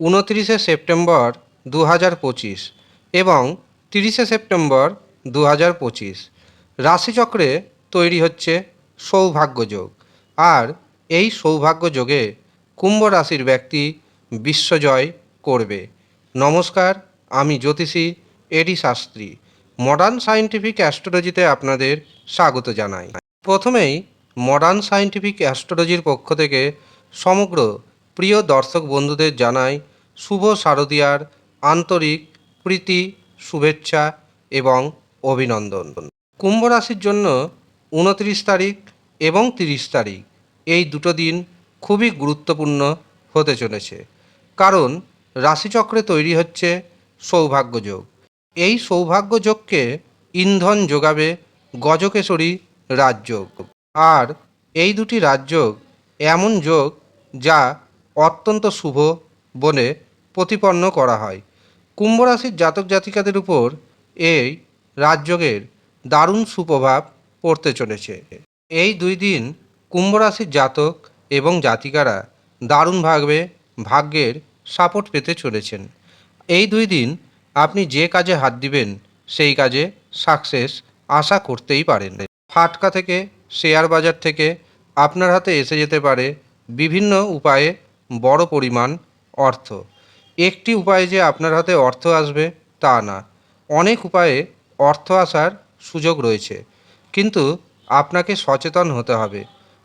উনত্রিশে সেপ্টেম্বর দু হাজার পঁচিশ এবং তিরিশে সেপ্টেম্বর দু হাজার পঁচিশ। রাশিচক্রে তৈরি হচ্ছে সৌভাগ্য যোগ। আর এই সৌভাগ্যযোগে কুম্ভ রাশির ব্যক্তি বিশ্বজয় করবে। নমস্কার, আমি জ্যোতিষী এডি শাস্ত্রী। মডার্ন সায়েন্টিফিক অ্যাস্ট্রোলজিতে আপনাদের স্বাগত জানাই। প্রথমেই মডার্ন সায়েন্টিফিক অ্যাস্ট্রোলজির পক্ষ থেকে সমগ্র প্রিয় দর্শক বন্ধুদের জানাই শুভ শারদীয়ার আন্তরিক প্রীতি, শুভেচ্ছা এবং অভিনন্দন। কুম্ভ রাশির জন্য উনত্রিশ তারিখ এবং তিরিশ তারিখ এই দুটো দিন খুবই গুরুত্বপূর্ণ হতে চলেছে। কারণ রাশিচক্রে তৈরি হচ্ছে সৌভাগ্য যোগ। এই সৌভাগ্যযোগকে ইন্ধন যোগাবে গজকেশরী রাজযোগ। আর এই দুটি রাজযোগ এমন যোগ যা অত্যন্ত শুভ বলে প্রতিপন্ন করা হয়। কুম্ভ রাশির জাতক জাতিকাদের উপর এই রাজযোগের দারুণ সুপ্রভাব পড়তে চলেছে। এই দুই দিন কুম্ভ রাশির জাতক এবং জাতিকারা দারুণভাবে ভাগ্যের সাপোর্ট পেতে চলেছেন। এই দুই দিন আপনি যে কাজে হাত দিবেন, সেই কাজে সাকসেস আশা করতেই পারেন। ফাটকা থেকে, শেয়ার বাজার থেকে আপনার হাতে এসে যেতে পারে বিভিন্ন উপায়ে বড় পরিমাণ অর্থ। একটি উপায়ে যে আপনার হাতে অর্থ আসবে তা না। অনেক উপায়ে অর্থ আসার সুযোগ রয়েছে। কিন্তু আপনাকে সচেতন হতে হবে।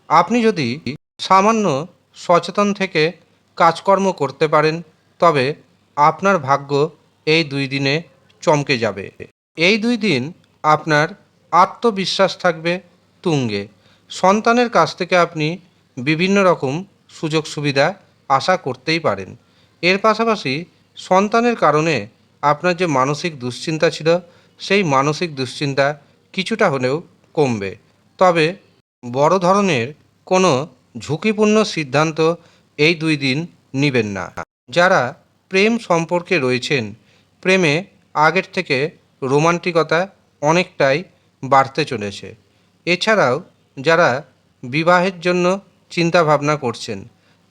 আপনি যদি সামান্য সচেতন থেকে কাজকর্ম করতে পারেন, তবে আপনার ভাগ্য এই দুই দিনে চমকে যাবে। এই দুই দিন আপনার আত্মবিশ্বাস থাকবে তুঙ্গে। সন্তানের কাছ থেকে আপনি বিভিন্ন রকম সুযোগ সুবিধা আশা করতেই পারেন। এর পাশাপাশি সন্তানের কারণে আপনার যে মানসিক দুশ্চিন্তা ছিল, সেই মানসিক দুশ্চিন্তা কিছুটা হলেও কমবে। তবে বড় ধরনের কোনো ঝুঁকিপূর্ণ সিদ্ধান্ত এই দুই দিন নেবেন না। যারা প্রেম সম্পর্কে রয়েছেন, প্রেমে আগের থেকে রোমান্টিকতা অনেকটাই বাড়তে চলেছে। এছাড়াও যারা বিবাহের জন্য চিন্তাভাবনা করছেন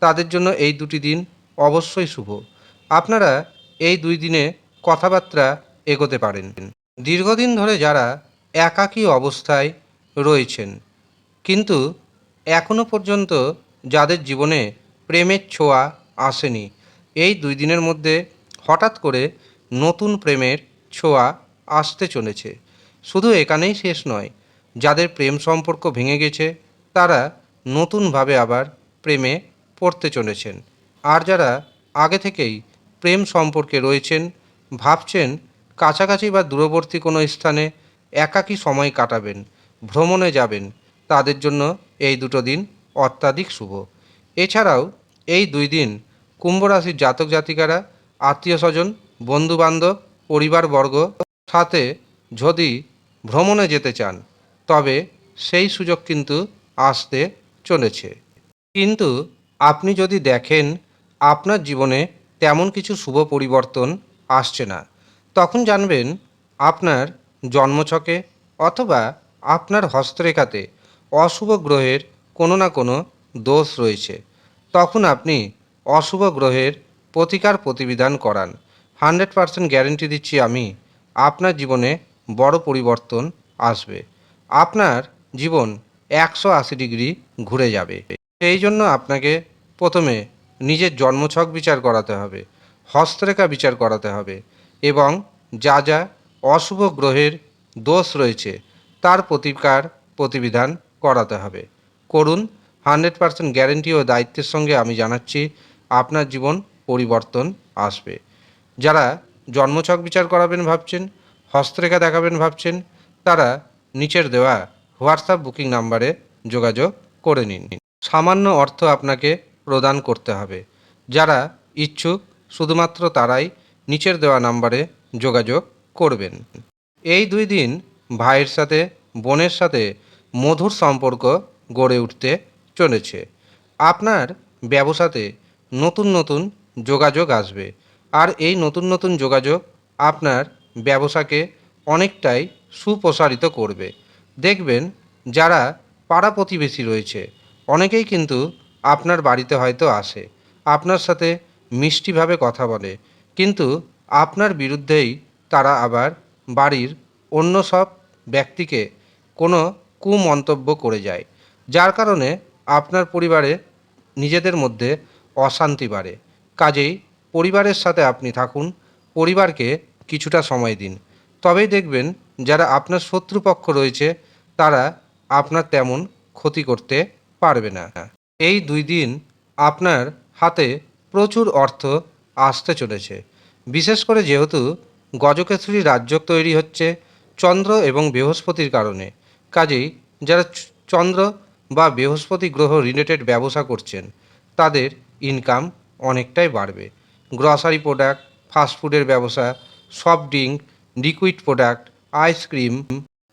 তাদের জন্য এই দুটি দিন অবশ্যই শুভ। আপনারা এই দুই দিনে কথাবার্তা এগোতে পারেন। দীর্ঘদিন ধরে যারা একাকী অবস্থায় রয়েছেন, কিন্তু এখনও পর্যন্ত যাদের জীবনে প্রেমের ছোঁয়া আসেনি, এই দুই দিনের মধ্যে হঠাৎ করে নতুন প্রেমের ছোঁয়া আসতে চলেছে। শুধু এখানেই শেষ নয়, যাদের প্রেম সম্পর্ক ভেঙে গেছে, তারা নতুনভাবে আবার প্রেমে পড়তে চলেছেন। আর যারা আগে থেকেই প্রেম সম্পর্কে রয়েছেন, ভাবছেন কাছাকাছি বা দূরবর্তী কোনো স্থানে একাকী সময় কাটাবেন, ভ্রমণে যাবেন, তাদের জন্য এই দুটো দিন অত্যাধিক শুভ। এছাড়াও এই দুই দিন কুম্ভরাশির জাতক জাতিকারা, আত্মীয় স্বজন, বন্ধুবান্ধব, পরিবারবর্গ সাথে যদি ভ্রমণে যেতে চান, তবে সেই সুযোগ কিন্তু আসতে চলেছে। কিন্তু আপনি যদি দেখেন আপনার জীবনে তেমন কিছু শুভ পরিবর্তন আসছে না, তখন জানবেন আপনার জন্মছকে অথবা আপনার হস্তরেখাতে অশুভ গ্রহের কোনো না কোনো দোষ রয়েছে। তখন আপনি অশুভ গ্রহের প্রতিকার প্রতিবিধান করান। হান্ড্রেড পারসেন্ট গ্যারেন্টি দিচ্ছি আমি, আপনার জীবনে বড় পরিবর্তন আসবে। আপনার জীবন একশো আশি ডিগ্রি ঘুরে যাবে। সেই জন্য আপনাকে প্রথমে নিজের জন্মছক বিচার করাতে হবে, হস্তরেখা বিচার করাতে হবে এবং যা যা অশুভ গ্রহের দোষ রয়েছে তার প্রতিকার প্রতিবিধান করাতে হবে। করুন, হান্ড্রেড পারসেন্ট গ্যারেন্টি ও দায়িত্বের সঙ্গে আমি জানাচ্ছি, আপনার জীবন পরিবর্তন আসবে। যারা জন্মছক বিচার করাবেন ভাবছেন, হস্তরেখা দেখাবেন ভাবছেন, তারা নিচের দেওয়া হোয়াটসঅ্যাপ বুকিং নাম্বারে যোগাযোগ করে নিন। সামান্য অর্থ আপনাকে প্রদান করতে হবে। যারা ইচ্ছুক, শুধুমাত্র তারাই নিচের দেওয়া নাম্বারে যোগাযোগ করবেন। এই দুই দিন ভাইয়ের সাথে, বোনের সাথে মধুর সম্পর্ক গড়ে উঠতে চলেছে। আপনার ব্যবসাতে নতুন নতুন যোগাযোগ আসবে। আর এই নতুন নতুন যোগাযোগ আপনার ব্যবসাকে অনেকটাই সুপ্রসারিত করবে। দেখবেন, যারা পাড়া প্রতিবেশী রয়েছে, অনেকেই কিন্তু আপনার বাড়িতে হয়তো আসে। আপনার সাথে মিষ্টিভাবে কথা বলে। কিন্তু আপনার বিরুদ্ধেই তারা আবার বাড়ির অন্য সব ব্যক্তিকে কোনো কুমন্তব্য করে যায়, যার কারণে আপনার পরিবারে নিজেদের মধ্যে অশান্তি বাড়ে। কাজেই পরিবারের সাথে আপনি থাকুন, পরিবারকে কিছুটা সময় দিন। তবেই দেখবেন যারা আপনার শত্রুপক্ষ রয়েছে, তারা আপনার তেমন ক্ষতি করতে পারবে না। এই দুই দিন আপনার হাতে প্রচুর অর্থ আসতে চলেছে। বিশেষ করে যেহেতু গজকেশরী রাজ্য তৈরি হচ্ছে চন্দ্র এবং বৃহস্পতির কারণে। কাজেই যারা চন্দ্র বা বৃহস্পতি গ্রহ রিলেটেড ব্যবসা করছেন, তাদের ইনকাম অনেকটাই বাড়বে। গ্রসারি প্রোডাক্ট ফাস্টফুডের ব্যবসা soft drink liquid product ice cream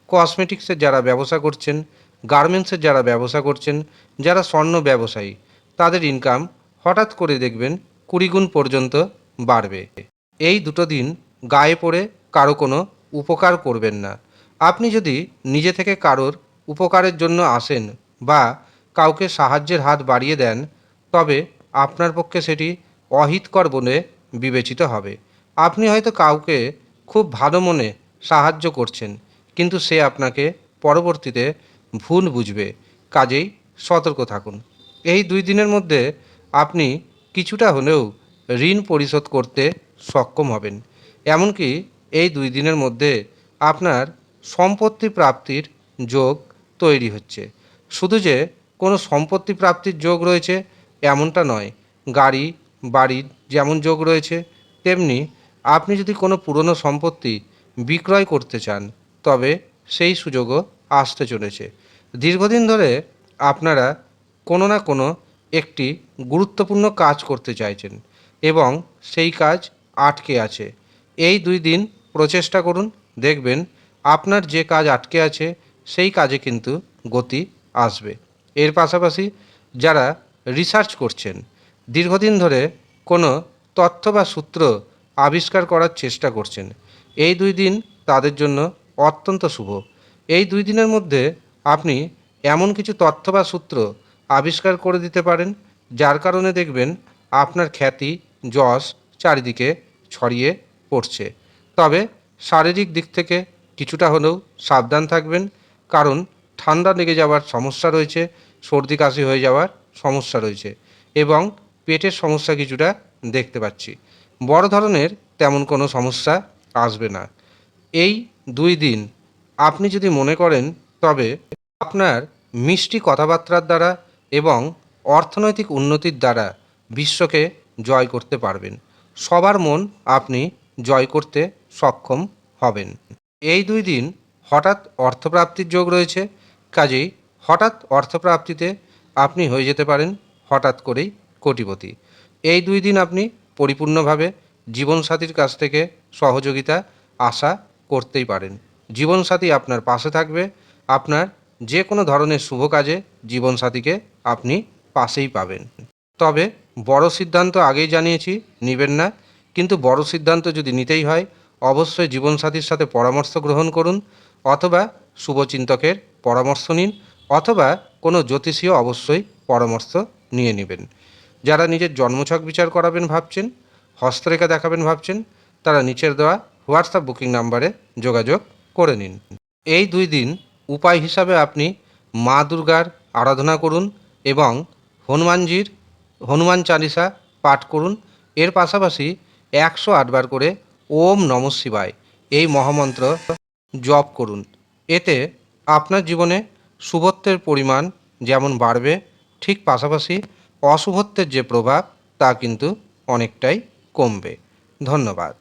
কসমেটিক্সের যারা ব্যবসা করছেন গার্মেন্টসের যারা ব্যবসা করছেন, যারা স্বর্ণ ব্যবসায়ী, তাদের ইনকাম হঠাৎ করে দেখবেন কুড়ি গুণ পর্যন্ত বাড়বে। এই দুটো দিন গায়ে পড়ে কারও কোনো উপকার করবেন না। আপনি যদি নিজে থেকে কারোর উপকারের জন্য আসেন বা কাউকে সাহায্যের হাত বাড়িয়ে দেন, তবে আপনার পক্ষে সেটি অহিতকর বলে বিবেচিত হবে। আপনি হয়তো কাউকে খুব ভালো মনে সাহায্য করছেন, কিন্তু সে আপনাকে পরবর্তীতে ভুল বুঝবে। কাজেই সতর্ক থাকুন। এই দুই দিনের মধ্যে আপনি কিছুটা হলেও ঋণ পরিশোধ করতে সক্ষম হবেন। এমনকি এই দুই দিনের মধ্যে আপনার সম্পত্তি প্রাপ্তির যোগ তৈরি হচ্ছে। শুধু যে কোনো সম্পত্তি প্রাপ্তির যোগ রয়েছে এমনটা নয়, গাড়ি, বাড়ির যেমন যোগ রয়েছে, তেমনি আপনি যদি কোনো পুরনো সম্পত্তি বিক্রয় করতে চান, তবে সেই সুযোগও আসতে চলেছে। দীর্ঘদিন ধরে আপনারা কোনো না কোনো একটি গুরুত্বপূর্ণ কাজ করতে চাইছেন এবং সেই কাজ আটকে আছে। এই দুই দিন প্রচেষ্টা করুন, দেখবেন আপনার যে কাজ আটকে আছে, সেই কাজে কিন্তু গতি আসবে। এর পাশাপাশি যারা রিসার্চ করছেন, দীর্ঘদিন ধরে কোনো তথ্য বা সূত্র আবিষ্কার করার চেষ্টা করছেন, এই দুই দিন তাদের জন্য অত্যন্ত শুভ। এই দুই দিনের মধ্যে আপনি এমন কিছু তথ্য বা সূত্র আবিষ্কার করে দিতে পারেন, যার কারণে দেখবেন আপনার খ্যাতি, যশ চারিদিকে ছড়িয়ে পড়ছে। তবে শারীরিক দিক থেকে কিছুটা হলেও সাবধান থাকবেন, কারণ ঠান্ডা লেগে যাওয়ার সমস্যা রয়েছে, সর্দি কাশি হয়ে যাওয়ার সমস্যা রয়েছে এবং পেটের সমস্যা কিছুটা দেখতে পাচ্ছি। বড় ধরনের তেমন কোনো সমস্যা আসবে না। এই দুই দিন আপনি যদি মনে করেন, তবে আপনার মিষ্টি কথাবার্তার দ্বারা এবং অর্থনৈতিক উন্নতির দ্বারা বিশ্বকে জয় করতে পারবেন। সবার মন আপনি জয় করতে সক্ষম হবেন। এই দুই দিন হঠাৎ অর্থপ্রাপ্তির যোগ রয়েছে, কাজেই হঠাৎ অর্থপ্রাপ্তিতে আপনি হয়ে যেতে পারেন হঠাৎ করেই কোটিপতি। এই দুই দিন আপনি পরিপূর্ণভাবে জীবনসাথীর কাছ থেকে সহযোগিতা আশা করতেই পারেন। জীবনসাথী আপনার পাশে থাকবে। আপনার যে কোনো ধরনের শুভ কাজে জীবনসাথীকে আপনি পাশেই পাবেন। তবে বড় সিদ্ধান্ত আগেই জানিয়েছি, নেবেন না। কিন্তু বড় সিদ্ধান্ত যদি নিতেই হয়, অবশ্যই জীবনসাথীর সাথে পরামর্শ গ্রহণ করুন, অথবা শুভচিন্তকের পরামর্শ নিন, অথবা কোনো জ্যোতিষীয় অবশ্যই পরামর্শ নিয়ে নেবেন। যারা নিজের জন্মছক বিচার করাবেন ভাবছেন, হস্তরেখা দেখাবেন ভাবছেন, তারা নিচের দেওয়া হোয়াটসঅ্যাপ বুকিং নাম্বারে যোগাযোগ করে নিন। এই দুই দিন উপায় হিসাবে আপনি মা দুর্গার আরাধনা করুন এবং হনুমানজির, হনুমান চালিসা পাঠ করুন। এর পাশাপাশি একশো আটবার করে ওম নম শিবায় এই মহামন্ত্র জপ করুন। এতে আপনার জীবনে শুভত্বের পরিমাণ যেমন বাড়বে, ঠিক পাশাপাশি অশুভত্বের যে প্রভাব তা কিন্তু অনেকটাই কমবে। ধন্যবাদ।